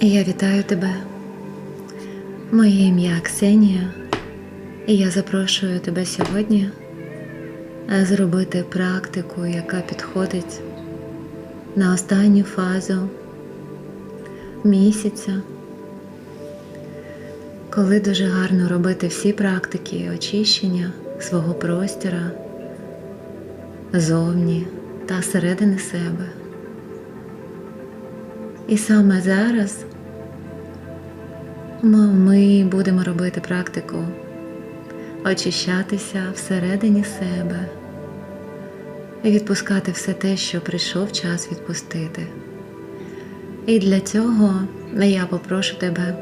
Я вітаю тебе. Моє ім'я Ксенія, і я запрошую тебе сьогодні зробити практику, яка підходить на останню фазу місяця, коли дуже гарно робити всі практики очищення свого простіра зовні та середини себе. І саме зараз ми, будемо робити практику очищатися всередині себе і відпускати все те, що прийшов час відпустити. І для цього я попрошу тебе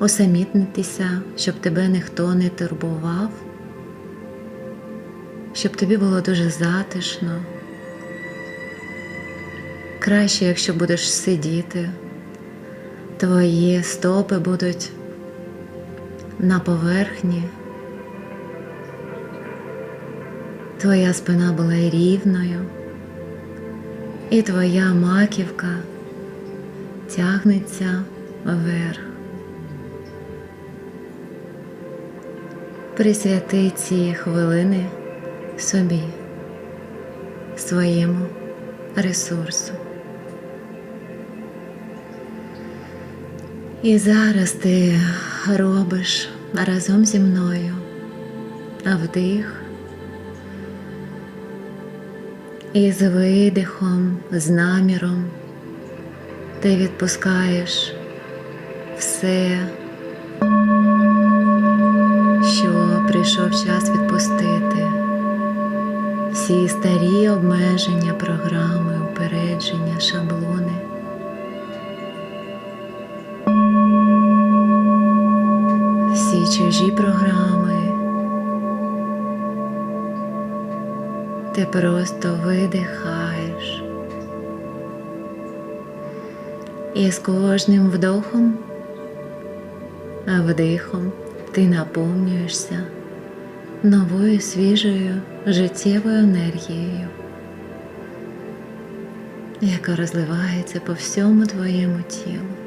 усамітнитися, щоб тебе ніхто не турбував, щоб тобі було дуже затишно. Краще, якщо будеш сидіти, твої стопи будуть на поверхні, твоя спина була рівною, і твоя маківка тягнеться вверх. Присвяти ці хвилини собі, своєму ресурсу. І зараз ти робиш разом зі мною. Вдих. І з видихом, з наміром ти відпускаєш все, що прийшов час відпустити, всі старі обмеження, програми, упередження, шаблони. Чужі програми. Ти просто видихаєш. І з кожним вдохом, а вдихом ти наповнюєшся новою свіжою життєвою енергією, яка розливається по всьому твоєму тілу.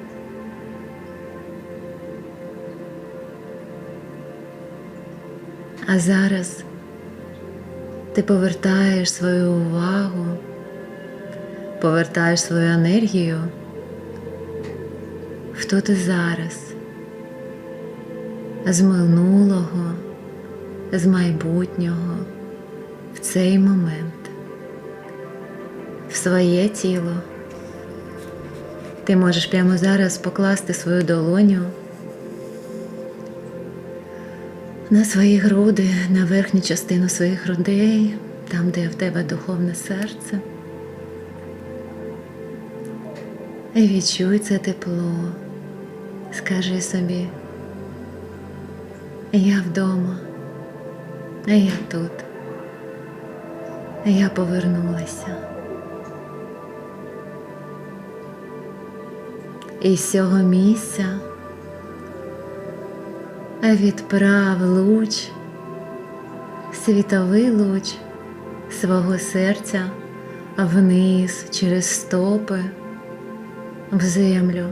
А зараз ти повертаєш свою увагу, повертаєш свою енергію тут і зараз, з минулого, з майбутнього, в цей момент, в своє тіло. Ти можеш прямо зараз покласти свою долоню на свої груди, на верхню частину своїх грудей, там, де в тебе духовне серце. І відчуй це тепло. Скажи собі, я вдома, я тут, я повернулася. І з цього місця відправ луч, світовий луч свого серця вниз через стопи в землю.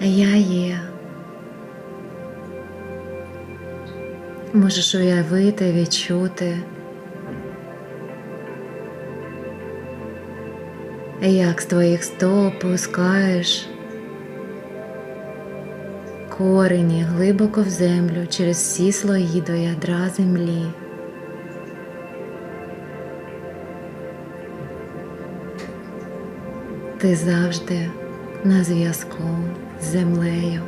Я є. Можеш уявити, відчути, як з твоїх стоп пускаєш корені глибоко в землю через всі слої до ядра землі. Ти завжди на зв'язку з землею.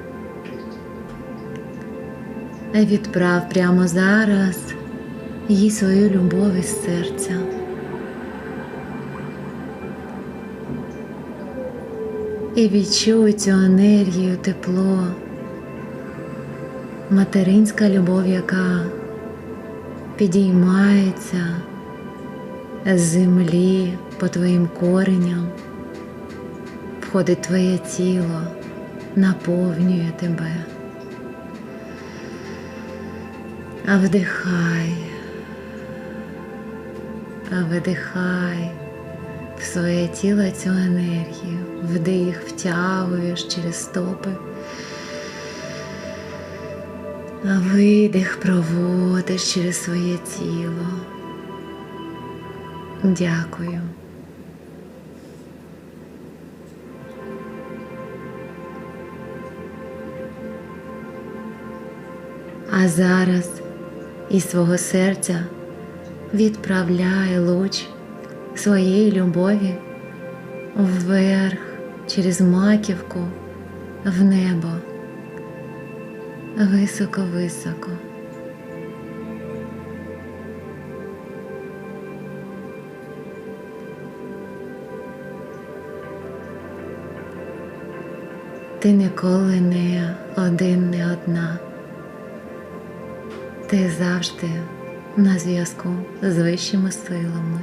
Відправ прямо зараз їй свою любов із серця. І відчуй цю енергію, тепло материнська любов, яка підіймається з землі по твоїм кореням, входить твоє тіло, наповнює тебе. А вдихай, а видихай в своє тіло цю енергію. Вдих, втягуєш через стопи. Видих проводиш через своє тіло. Дякую. А зараз із свого серця відправляй луч своєї любові вверх через маківку в небо, високо-високо. Ти ніколи не один, не одна. Ти завжди на зв'язку з вищими силами,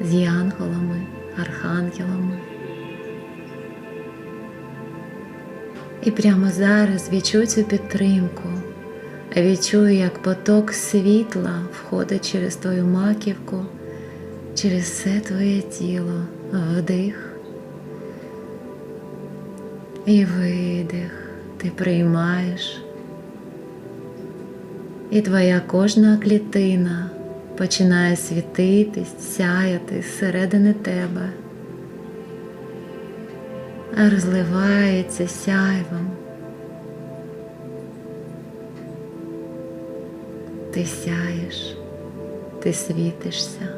з янголами, архангелами. І прямо зараз відчуй цю підтримку, відчуй, як поток світла входить через твою маківку, через все твоє тіло, вдих і видих. Ти приймаєш. І твоя кожна клітина починає світитись, сяяти зсередини тебе, розливається сяйвом. Ти сяєш, ти світишся,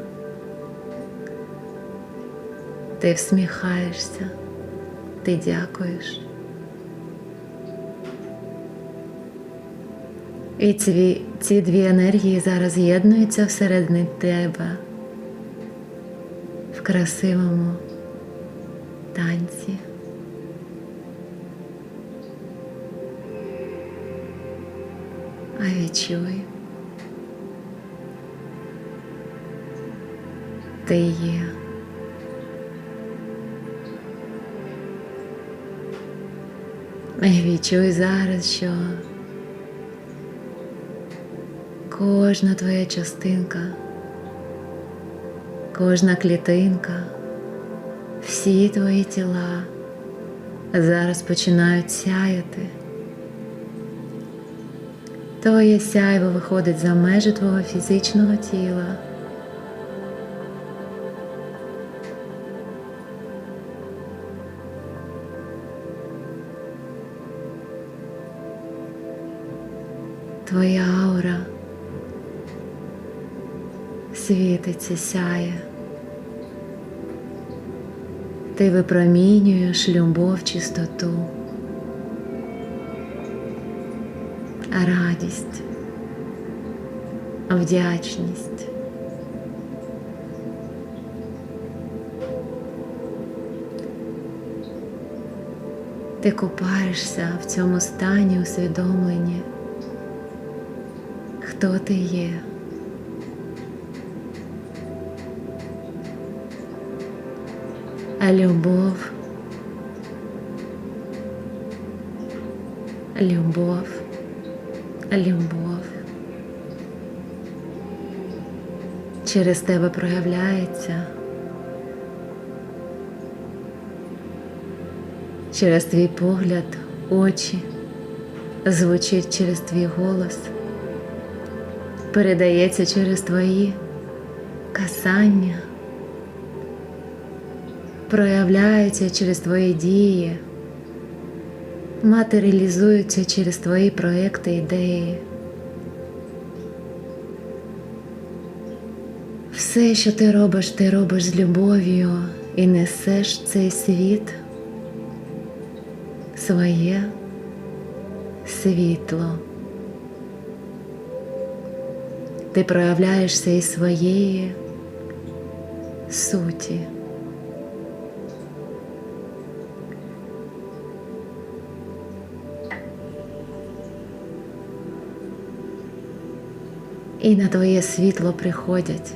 ти всміхаєшся, ти дякуєш. І ці, ці дві енергії зараз з'єднуються всередині тебе в красивому танці. Відчуй, ти є. Відчуй зараз, що кожна твоя частинка, кожна клітинка, всі твої тіла зараз починають сяяти. Твоє сяйво виходить за межі твого фізичного тіла. Твоя аура світиться, сяє. Ти випромінюєш любов, чистоту, радість, вдячність. Ти купаєшся в цьому стані усвідомлення, хто ти є. А любов, любов, любов. Через тебе проявляється, через твій погляд, очі, звучить через твій голос, передається через твої касання. Проявляються через твої дії, матеріалізуються через твої проекти, ідеї. Все, що ти робиш, ти робиш з любов'ю і несеш цей світ своє світло. Ти проявляєшся із своєї суті. І на твоє світло приходять.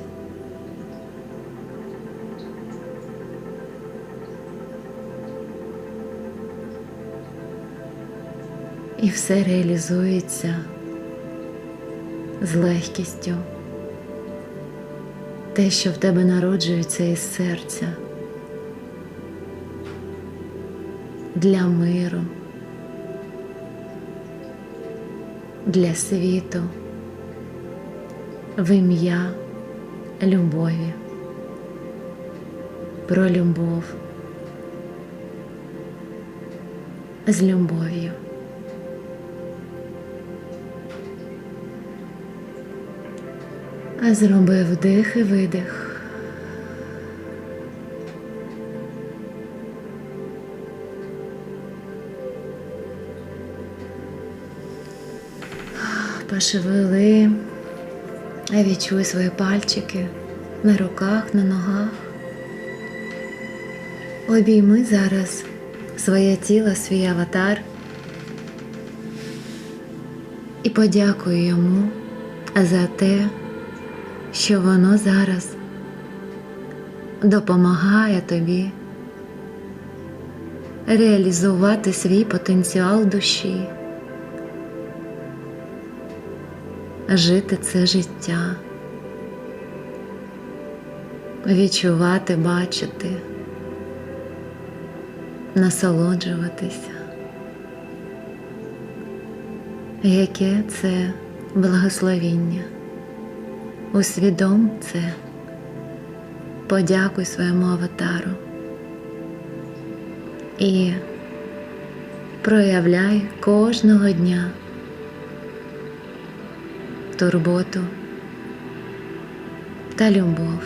І все реалізується з легкістю. те, що в тебе народжується із серця, для миру, для світу, в ім'я любові, про любов, з любов'ю. Зроби вдих і видих. Пошевели, відчуй свої пальчики на руках, на ногах. Обійми зараз своє тіло, свій аватар і подякуй йому за те, що воно зараз допомагає тобі реалізувати свій потенціал душі, жити це життя, відчувати, бачити, насолоджуватися. Яке це благословіння? Усвідом це, подякуй своєму аватару і проявляй кожного дня турботу та любов.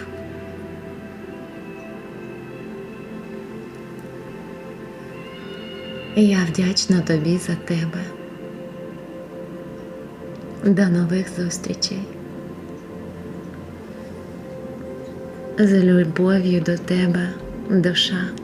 Я вдячна тобі за тебе. До нових зустрічей. З любов'ю до тебе, душа.